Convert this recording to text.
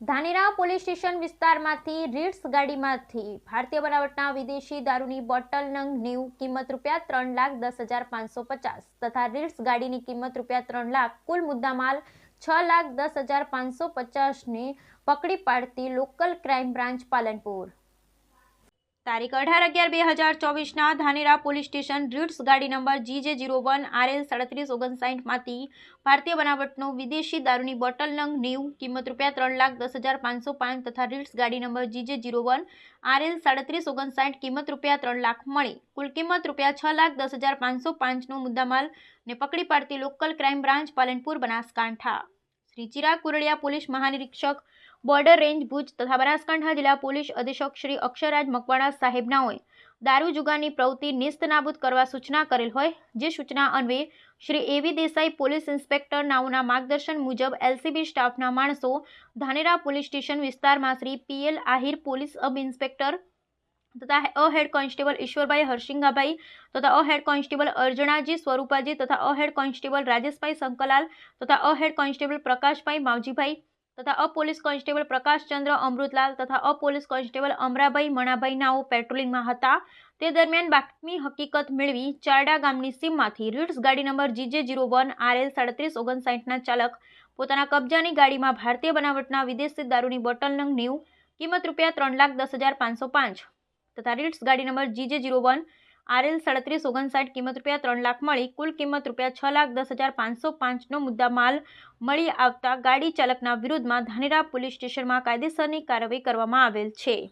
Dhanera police station વિસ્તારમાંથી reads ગાડીમાંથી ભારતીય બનાવટના વિદેશી દારૂની બોટલ નંગ નેવું, કિંમત રૂપિયા ત્રણ લાખ દસ હજાર પાંચસો પચાસ તથા રીડ્સ ગાડીની કિંમત રૂપિયા ત્રણ લાખ, કુલ મુદ્દામાલ છ લાખ દસ હજાર પાંચસો પચાસને પકડી પાડતી લોકલ ક્રાઇમ બ્રાન્ચ પાલનપુર. તારીખ અઢાર અગિયાર બે હજાર ચોવીસના ધાનેરા પોલીસ સ્ટેશન રીટ્સ ગાડી number GJ zero one RL સાડત્રીસ ઓગણસાઠમાંથી ભારતીય બનાવટનો વિદેશી દારૂની બોટલ નંગ નેવું, કિંમત રૂપિયા ત્રણ લાખ દસ હજાર પાંચસો પાંચ તથા રીડ્સ ગાડી number GJ zero one RL સાડત્રીસ ઓગણસાઠ, કિંમત રૂપિયા ત્રણ લાખ મળી. કુલ કિંમત રૂપિયા છ લાખ દસ હજાર પાંચસો પાંચનો મુદ્દામાલ ને પકડી પાડતી local crime branch Palanpur Banaskantha. Shri Chirag Kurdiya police મહાનિરીક્ષક, border range Bhuj તથા બનાસકાંઠા જિલ્લા પોલીસ અધિક્ષક શ્રી અક્ષરાજ મકવાણા સાહેબનાઓએ દારૂ જુગારની પ્રવૃત્તિ નિસ્તનાબૂદ કરવા સૂચના કરેલ હોય, જે સૂચના અન્વયે શ્રી એવી દેસાઈ પોલીસ ઇન્સ્પેક્ટર નાઓના માર્ગદર્શન મુજબ એલસીબી સ્ટાફના માણસો ધાનેરા પોલીસ સ્ટેશન વિસ્તારમાં Shri PL Ahir police sub inspector તથા અ હેડ કોન્સ્ટેબલ ઈશ્વરભાઈ હર્ષિંગાભાઈ તથા અ હેડ કોન્સ્ટેબલ અર્જણાજી સ્વરૂપાજી તથા A head constable Rajeshbhai Shankarlal તથા અ હેડ કોન્સ્ટેબલ પ્રકાશભાઈ માવજીભાઈ તથા અ પોલીસ કોન્સ્ટેબલ પ્રકાશચંદ્ર અમૃતલાલ તથા અ પોલીસ કોન્સ્ટેબલ અમરાભાઈ મણાભાઈ નાઓ પેટ્રોલિંગમાં હતા. તે દરમિયાન બાતમી હકીકત મેળવી ચારડા ગામની સીમમાંથી રીટ્સ ગાડી number GJ zero one RL સાડત્રીસ ઓગણસાઠના ચાલક પોતાના કબજાની ગાડીમાં ભારતીય બનાવટના વિદેશી દારૂની બોટલ નંગ નેવું, કિંમત રૂપિયા ત્રણ લાખ દસ હજાર પાંચસો પાંચ તથા રીટ્સ ગાડી number GJ zero one, RL સાડત્રીસ ઓગણસાઠ કિંમત રૂપિયા ત્રણ લાખ મળી. કુલ કિંમત રૂપિયા છ લાખ દસ હજાર પાંચસો પાંચનો મુદ્દા માલ મળી આવતા ગાડી ચાલકના વિરુદ્ધમાં ધાનેરા પોલીસ સ્ટેશનમાં કાયદેસરની કાર્યવાહી કરવામાં આવેલ છે.